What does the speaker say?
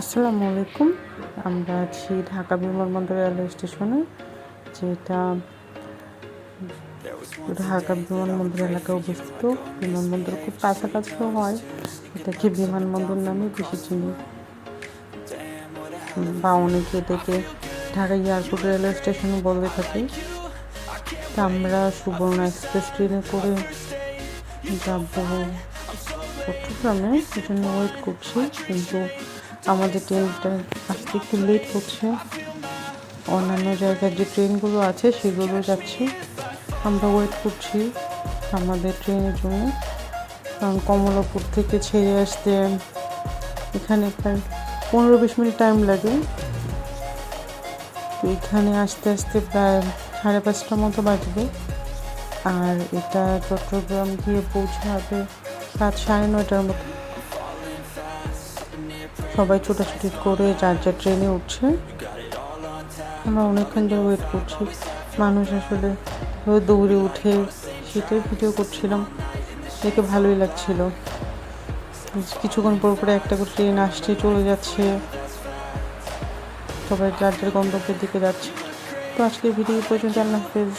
আসসালামু আলাইকুম। আমরা আছি ঢাকা বিমানবন্দর রেলওয়ে স্টেশনে, যেটা ঢাকা বিমানবন্দর এলাকায় অবস্থিত। বিমানবন্দর খুব কাছাকাছিও হয়। এটাকে বিমানবন্দর নামে বেশি চিনি। বা অনেকে এটাকে ঢাকা এয়ারপোর্ট রেলওয়ে স্টেশনে বলে থাকি। আমরা সুবর্ণ এক্সপ্রেস ট্রেনে করে যাব। চট্টগ্রামে। জন্য ওয়েট করছি, কিন্তু আমাদের ট্রেনটা আসতে একটু লেট হচ্ছে। অন্যান্য জায়গার যে ট্রেনগুলো আছে, সেগুলো যাচ্ছি। আমরা ওয়েট করছি আমাদের ট্রেনের জন্য। কারণ কমলাপুর থেকে ছেড়ে আসতে এখানে প্রায় পনেরো বিশ মিনিট টাইম লাগে। তো এখানে আসতে আসতে প্রায় সাড়ে পাঁচটার মতো বাজবে। আর এটা চট্টগ্রাম গিয়ে পৌঁছাবে রাত সাড়ে নয়টার মতো। সবাই ছোটাছুটি করে যার যার ট্রেনে উঠছে। আমরা অনেকক্ষণ ধরে ওয়েট করছি। মানুষ আসলে দৌড়ে উঠে সেটাই ভিডিও করছিলাম। দেখে ভালোই লাগছিল। কিছুক্ষণ পর পরে একটা করে ট্রেন আসছে, চলে যাচ্ছে। সবাই যার যার গন্তব্যের দিকে যাচ্ছে। তো আজকের ভিডিও পর্যন্ত, আল্লাহ হাফেজ।